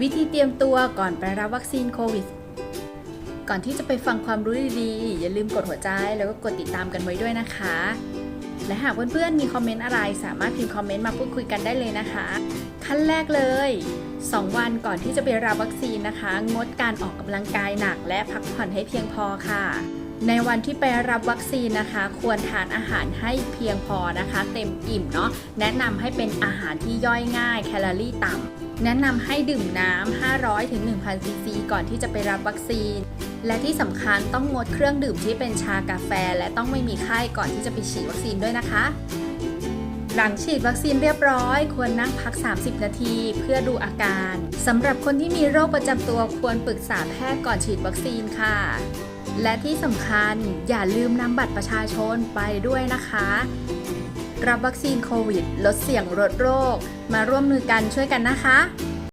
วิธีเตรียมตัวก่อนไปรับวัคซีนโควิด ก่อนที่จะไปฟังความรู้ดีๆ อย่าลืมกดหัวใจแล้วก็กดติดตามกันไว้ด้วยนะคะ และหากเพื่อนๆมีคอมเมนต์อะไรสามารถพิมพ์คอมเมนต์มาพูดคุยกันได้เลยนะคะ ขั้นแรกเลย 2 วันก่อนที่จะไปรับวัคซีนนะคะ งดการออกกำลังกายหนัก และพักผ่อนให้เพียงพอค่ะ ในวันที่ไปรับวัคซีนนะคะ ควรทานอาหารให้เพียงพอนะคะ เต็มอิ่มเนาะแนะนำให้เป็นอาหารที่ย่อยง่ายแคลอรี่ต่ำแนะนำให้ดื่มน้ำ 500 ถึง 1,000 ซีซี ก่อนที่จะไปรับวัคซีน และที่สำคัญต้องงดเครื่องดื่มที่เป็นชากาแฟ และต้องไม่มีไข้ก่อนที่จะไปฉีดวัคซีนด้วยนะคะ หลังฉีดวัคซีนเรียบร้อย ควรนั่งพัก 30 นาที เพื่อดูอาการสำหรับคนที่มีโรคประจำตัวควรปรึกษาแพทย์ก่อนฉีดวัคซีนค่ะ และที่สำคัญอย่าลืมนำบัตรประชาชนไปด้วยนะคะ รับวัคซีนโควิด ลดเสี่ยงลดโรค มาร่วมมือกันช่วยกันนะคะ